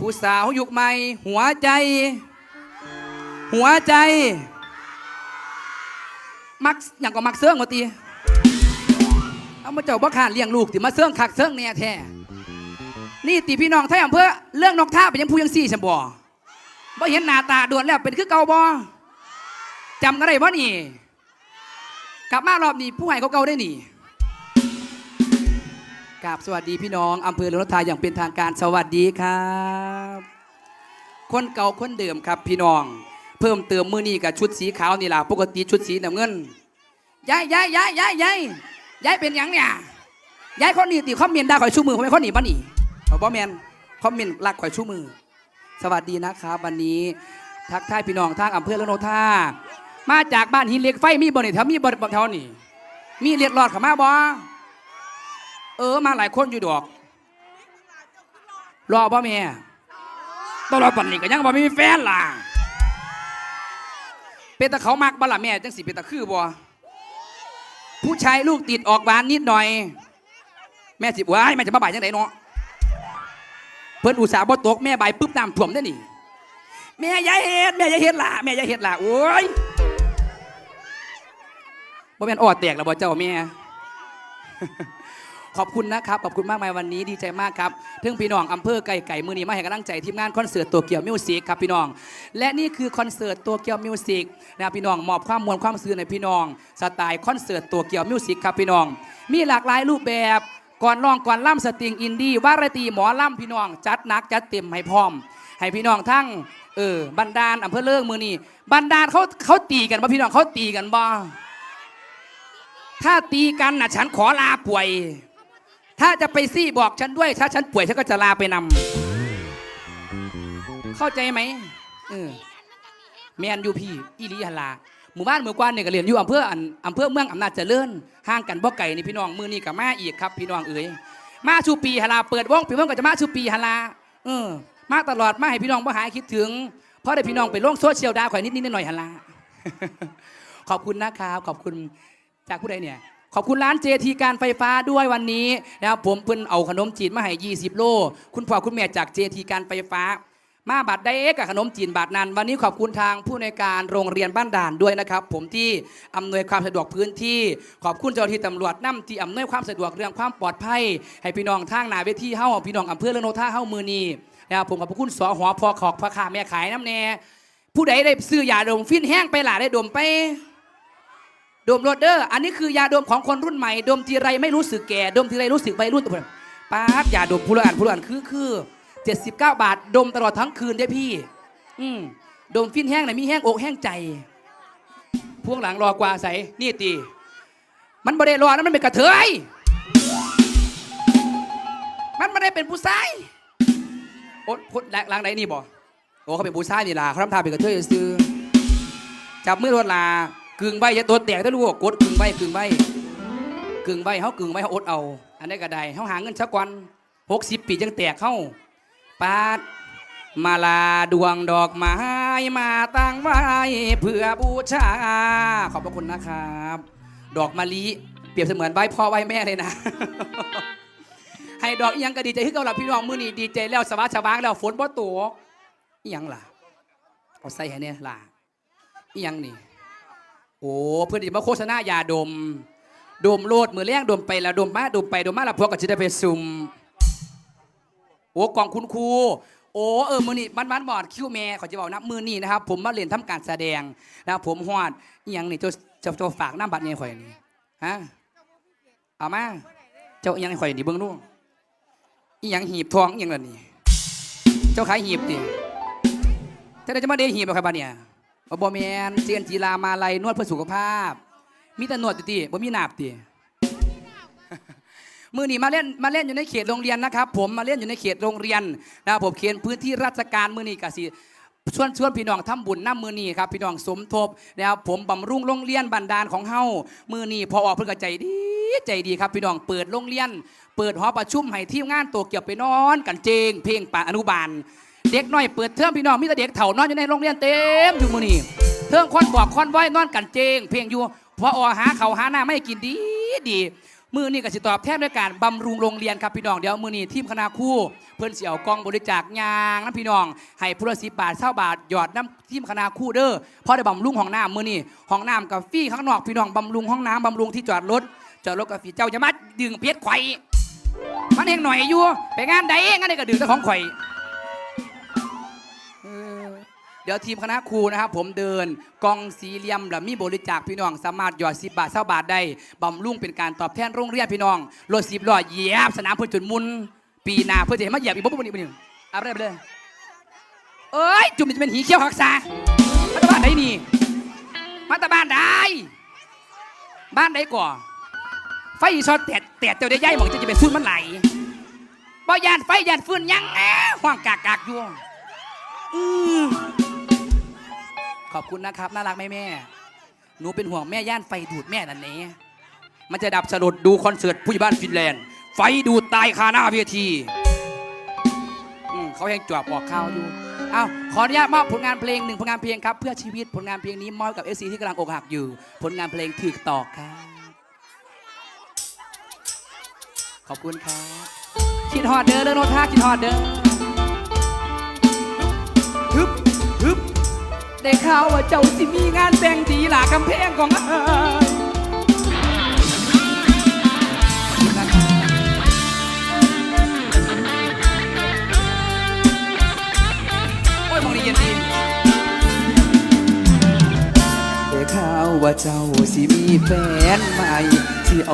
ผู้สาวยุคใหม่ หัวใจ หัวใจ มักอย่างก็มักเสื่องมาตีเอามาเจ้าบ่ขานเลี้ยงลูกติมาเสื่องคักเสื่องแน่แท้นี่ตีพี่น้องไทยอำเภอเรื่องนกท่าเป็นยังผู้ยังซี่ฉันบ่บ่เห็นหน้าตาด่วนแล้วเป็นคือเก่าบ่จำกันได้บ่นี่ กลับมารอบนี้ผู้ให้เขาเก่าได้นี่ กราบสวัสดีพี่น้องอำเภอเรือนทาอย่างเป็นทางการสวัสดีครับ คนเก่าคนเดิมครับพี่น้อง เพิ่มเติมมือนี้กับชุดสีขาวนี่ล่ะปกติชุดสีน้ำเงินย้ายย้ายย้ายย้ายย้ายย้ายเป็นยังเนี่ยย้ายคนนี้ติคอมเมนต์ได้ข่อยชูมือผมเป็นคนนี้ปะนี่เอาบ่แมนคอมเมนต์รักข่อยชูมือ สวัสดีนะครับ วันนี้ทักทายพี่น้องทางอำเภอเรือนทามาจากบ้านหินเหล็กไฟมีบ่นี่แถวมีบ่บ่แถวนี่มีเลียดรอดขามาบ่ เออมาหลายคนอยู่ดอก รอบ่แม่ตลอดปันนี้ก็ยังบ่มีแฟนล่ะเป็นตะเขามักบ่ล่ะแม่จังสิเป็นตะคือบ่ผู้ชายลูกติดออกหวานนิดหน่อย แม่สิว้ายแม่จะมาบ่ายจังไดเนาะเพิ่นอุตส่าห์บ่ตกแม่บ่ายปุ๊บน้ำท่วมได้นี่แม่ย่าเฮ็ดแม่ย่าเฮ็ดล่ะแม่ย่าเฮ็ดล่ะโอ้ยบ่แม่นออดแตกแล้วบ่เจ้าแม่ ขอบคุณนะครับ ขอบคุณมากมายวันนี้ดีใจมากครับถึงพี่น้องอำเภอไก่ไก่มือนี้มาให้กำลังใจทีมงานคอนเสิร์ตตัวเกี่ยวมิวสิกครับพี่น้อง และนี่คือคอนเสิร์ตตัวเกี่ยวมิวสิกนะพี่น้องมอบความมวลความซื่อในพี่น้องสไตล์คอนเสิร์ตตัวเกี่ยวมิวสิกครับพี่น้อง มีหลากหลายรูปแบบก่อนร้องก่อนล่ำสตริงอินดี้วาไรตีหมอล่ำพี่น้อง จัดนักจัดเต็มให้พร้อม ให้พี่น้องทั้งเออบันดาลอำเภอเลิงมือนีบันดาลเขาเขาตีกันบ่พี่น้องเขาตีกันบ่ถ้าตีกันนะฉันขอลาป่วย ถ้าจะไปซี่บอกฉันด้วย ถ้าฉันป่วยฉันก็จะลาไปนำเข้าใจไหมเออแมนยูพี่อีหลีฮันลาหมู่บ้านเมืองกวานเนี่ยก็เรียนอยู่อำเภออันอำเภอเมืองอำนาจเจริญห่างกันบ่ไก่นี่พี่น้องมือนี่กับมาอีกครับ พี่น้องเอ๋ยมาชูปีฮันลาเปิดวงพี่วงก็จะมาชูปีฮันลาเออ มาตลอดมาให้พี่น้องบ่หายคิดถึงเพราะได้พี่น้องไปลงโซเชียลดาข่อยนิดนิดๆหน่อยๆฮันลาขอบคุณนะครับขอบคุณจากผู้ใดเนี่ย ขอบคุณร้านเจทีการไฟฟ้าด้วยวันนี้นะครับผมเพิ่นเอาขนมจีนมาให้20 โล คุณพ่อคุณแม่จากเจทีการไฟฟ้า มาบัตรได้เอกกับขนมจีนบาทนั้น วันนี้ขอบคุณทางผู้ในวยการโรงเรียนบ้านด่านด้วยนะครับ ผมที่อำนวยความสะดวกพื้นที่ ขอบคุณเจ้าหน้าที่ตำรวจน้ำที่อำนวยความสะดวกเรื่องความปลอดภัย ให้พี่น้องทางหนาเวทีเฮ้าพี่น้องอำเภอเระโนท่าเฮ้ามือนีนะครับผมขอบพระคุณสอหอพอขอกพระขาแม่ขายน้ำแน่ผู้ใดได้ซื้อยาดมฟินแห้งไปหล่ะได้ดมไป ดมโรดเดอร์อันนี้คือยาดมของคนรุ่นใหม่ ดมทีไรไม่รู้สึกแก่ดมทีไรรู้สึกวัยรุ่นตัวป๊าบยาดมผู้ละอันผู้ละอันคือคือเจ็ดสิบเก้าบาท ดมตลอดทั้งคืนได้พี่ อืมดมฟินแห้งไหนมีแห้งอกแห้งใจ พวงหลังรอกว่าใส่นี่ตีมันไม่ได้รอนะมันเป็นกระเทยมันไม่ได้เป็นผู้ชายโอ๊ตพูดหลังไหนนี่บ่โอ้เขาเป็นผู้ชายนี่ล่ะเขาทำท่าเป็นกระเทยซื้อจับมือรถลา กึ่งใบจะตัวแตกได้รู้ว่ากดกึ่งใบกึ่งใบกึ่งใบเขากึ่งใบเขาอดเอา อันนี้ก็ได้เขาหาเงินสักวันหกสิบปีจังแตกเข้าปาดมาลาดวงดอกไม้มาตั้งไว้เพื่อบูชา ขอบพระคุณนะครับ ดอกมะลิเปรียบเสมือนใบพ่อใบแม่เลยนะ ให้ดอกยังก็ดีใจขึ้นกับเราพี่น้องมือนีดีใจแล้วสวาสวางแล้วฝนบ่ตกอิหยังล่ะเอาใส่ให้เนี่ยล่ะยังนี่ โอ้เพื่อนที่มาโฆษณายาดม ดมโลดมือแรงดมไปแล้วดมมาดมไปดมมาล้วพวกก็จะได้ไปซุ่มโอ้กล่องคุณครูโอ้เออมือนี่บ้านบ้านบอดคิวแม่ขอจะบอกนะมือนี่นะครับผมมาเรียนทำการแสดงนะผมฮอดอีหยังนี่เจ้เจ้าเจ้าฝากน้ำบัตรเนี่ยข่อยนี่ฮะเอามาเจ้าอีหยังข่อยนี่เบิ่งดูอีหยังหีบทองอีหยังล่ะนี่เจ้าขายหีบดิเจ้าได้จะมาเดหีบเหรอครับบัดเนี่ย บ่บ่แมนเจียนจีรามาลัยนวดเพื่อสุขภาพ มีแต่นวดติบ่มีหนาบติมือนี้มาเล่นมาเล่นอยู่ในเขตโรงเรียนนะครับ ผมมาเล่นอยู่ในเขตโรงเรียนนะครับผมเขตพื้นที่ราชการมือนี้กสิชวนชวนพี่น้องทำบุญน้ำมือนี้ครับพี่น้องสมทบนะครับผมบำรุงโรงเรียนบันดาลของเฮามือนี้พอออกเพื่อกใจดีใจดีครับพี่น้องเปิดโรงเรียน เปิดหอประชุมให้ทีมงานตัวเกี่ยวไปนอน กันเจงเพลงป่าอนุบาล เด็กน้อยเปิดเทอมพี่น้องมีแต่เด็กเถ่านอนอยู่ในโรงเรียนเต็มอยู่มือนี้เทิงคอนบอกคอนไว้นอนกันเจง เพลงอยู่พออหาเขาหาหน้าไม่กินดีดีมือนี่ก็สิตอบแทนด้วยการบำรุงโรงเรียนครับพี่น้องเดี๋ยวมือนี่ทีมคณะคู่ เพื่อนเสี่ยวกองบริจาคยางนะพี่น้องให้ผู้ละสิบบาทเท่าบาทหยอดน้ำทีมคณะคู่เด้อเพราะได้บำรุงห้องน้ำมือนี่ห้องน้ำกับฟี่ข้างนอกพี่น้องบำรุงห้องน้ำบำรุงที่จอดรถจอดรถกับฟี่เจ้าจะมาดึงเพชรไข่มันเองหน่อยอยู่ไปงานใดงานใดก็ดึงแต่ของไข่ เดี๋ยวทีมคณะครูนะครับผมเดินกองสีเหลี่ยมแล้วมีบริจาคพี่น้อง สามารถหยอดสิบบาทเท่าบาทได้บำรุงเป็นการตอบแทนโรงเรียนพี่น้องรถสิบล้อเหยียบสนามเพื่อจุดมุนปีหน้าเพื่อจะให้มาเหยียบอีกปุ๊บปุ๊บปุ๊บปุ๊บเอาไปเลยไปเลยเอ้ยจุ่มจะเป็นหีเขี้ยวหักษามาตาบ้านไหนนี่มาตาบ้านใดบ้านใดก่อไฟช็อตแตดแตดเตียวได้ย่ายหมองจะจะเป็นฟื้นมันไหลบ่ยานไฟยานฟื้นยังแอะห่วงกากกากอยู่อือ อบคุณนะครับ น่ารักแม่แม่ หนูเป็นห่วงแม่ย่านไฟดูดแม่นั่นเองมันจะดับสลดดูคอนเสิร์ตผู้ใหญ่บ้านฟินแลนด์ ไฟดูดตายคาหน้าเวทีอืมเขายังจวบออกข่าวอยู่อ้าวขออนุญาตมอบผลงานเพลงหนึ่งผลงานเพลงครับ เพื่อชีวิตผลงานเพลงนี้มอบกับเอซีที่กำลังอกหักอยู่ ผลงานเพลงถึกตอกครับขอบคุณครับคิดฮอดเด้อเด้อโนท่าคิดฮอดเด้อฮึบฮึบ ได้ข่าวว่าเจ้าสิมีงานแต่งตีหลากำแพงของอายขอบคุณนะครับโอ้ยมองนี่เย็นดีได้ข่าวว่าเจ้าสิมีแฟนใหม่ที่เอา